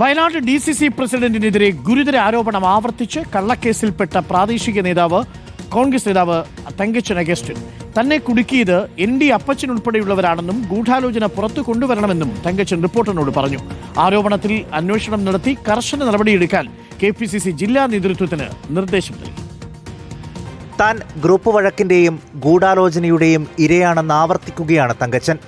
Wayanad D C C പ്രസിഡന്റിനെതിരെ ഗുരുതര ആരോപണം ആവർത്തിച്ച് കള്ളക്കേസിൽപ്പെട്ട പ്രാദേശിക നേതാവ് കോൺഗ്രസ് നേതാവ് തങ്കച്ചൻ അഗസ്റ്റിൻ. തന്നെ കുടുക്കിയത് എൻ ഡി അപ്പച്ചൻ ഉൾപ്പെടെയുള്ളവരാണെന്നും ഗൂഢാലോചന പുറത്തു കൊണ്ടുവരണമെന്നും തങ്കച്ചൻ റിപ്പോർട്ടറിനോട് പറഞ്ഞു. ആരോപണത്തിൽ അന്വേഷണം നടത്തി കർശന നടപടിയെടുക്കാൻ കെ പി സി സി ജില്ലാ നേതൃത്വത്തിന് നിർദ്ദേശം നൽകി. താൻ ഗ്രൂപ്പ് വഴക്കിന്റെയും ഗൂഢാലോചനയുടെയും ഇരയാണെന്ന് ആവർത്തിക്കുകയാണ് തങ്കച്ചൻ.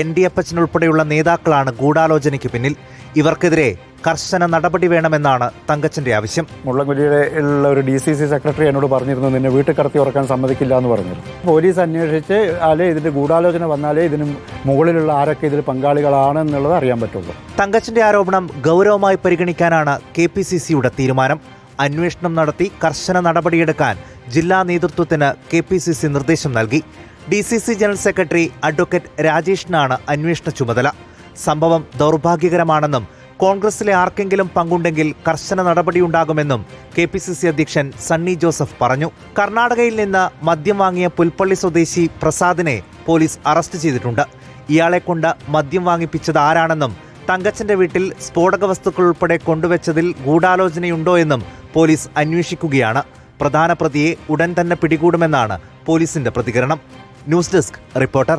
എൻ ഡി അപ്പച്ചൻ ഉൾപ്പെടെയുള്ള നേതാക്കളാണ് ഗൂഢാലോചനയ്ക്ക് പിന്നിൽ. ഇവർക്കെതിരെ കർശന നടപടി വേണമെന്നാണ് തങ്കച്ചന്റെ ആവശ്യം. മുള്ളൻകുഴിയിലെ ഉള്ള ഒരു ഡി സി സി സെക്രട്ടറി എന്നോട് പറഞ്ഞിരുന്നു നിന്നെ വീട്ടിൽ കടത്തി ഉറക്കാൻ സമ്മതിക്കില്ല എന്ന് പറഞ്ഞിരുന്നു. പോലീസ് അന്വേഷിച്ച് ആലേ ഇതിന്റെ ഗൂഢാലോചന വന്നാലേ ഇതിന് മുകളിലുള്ള ആരൊക്കെ ഇതിൽ പങ്കാളികളാണെന്നുള്ളത് അറിയാൻ പറ്റുള്ളൂ. തങ്കച്ചന്റെ ആരോപണം ഗൗരവമായി പരിഗണിക്കാനാണ് കെ പി സി സിയുടെ തീരുമാനം. അന്വേഷണം നടത്തി കർശന നടപടിയെടുക്കാൻ ജില്ലാ നേതൃത്വത്തിന് കെ പി സി സി നിർദ്ദേശം നൽകി. D C C general secretary advocate രാജേഷിനാണ് അന്വേഷണ ചുമതല. സംഭവം ദൗർഭാഗ്യകരമാണെന്നും കോൺഗ്രസിലെ ആർക്കെങ്കിലും പങ്കുണ്ടെങ്കിൽ കർശന നടപടിയുണ്ടാകുമെന്നും കെ പി സി സി അധ്യക്ഷൻ സണ്ണി ജോസഫ് പറഞ്ഞു. കർണാടകയിൽ നിന്ന് മദ്യം വാങ്ങിയ പുൽപ്പള്ളി സ്വദേശി പ്രസാദിനെ പോലീസ് അറസ്റ്റ് ചെയ്തിട്ടുണ്ട്. ഇയാളെ കൊണ്ട് മദ്യം വാങ്ങിപ്പിച്ചത് ആരാണെന്നും തങ്കച്ചന്റെ വീട്ടിൽ സ്ഫോടക വസ്തുക്കൾ ഉൾപ്പെടെ കൊണ്ടുവച്ചതിൽ ഗൂഢാലോചനയുണ്ടോ എന്നും പോലീസ് അന്വേഷിക്കുകയാണ്. പ്രധാന പ്രതിയെ ഉടൻ തന്നെ പിടികൂടുമെന്നാണ് പോലീസിന്റെ പ്രതികരണം. News desk reporter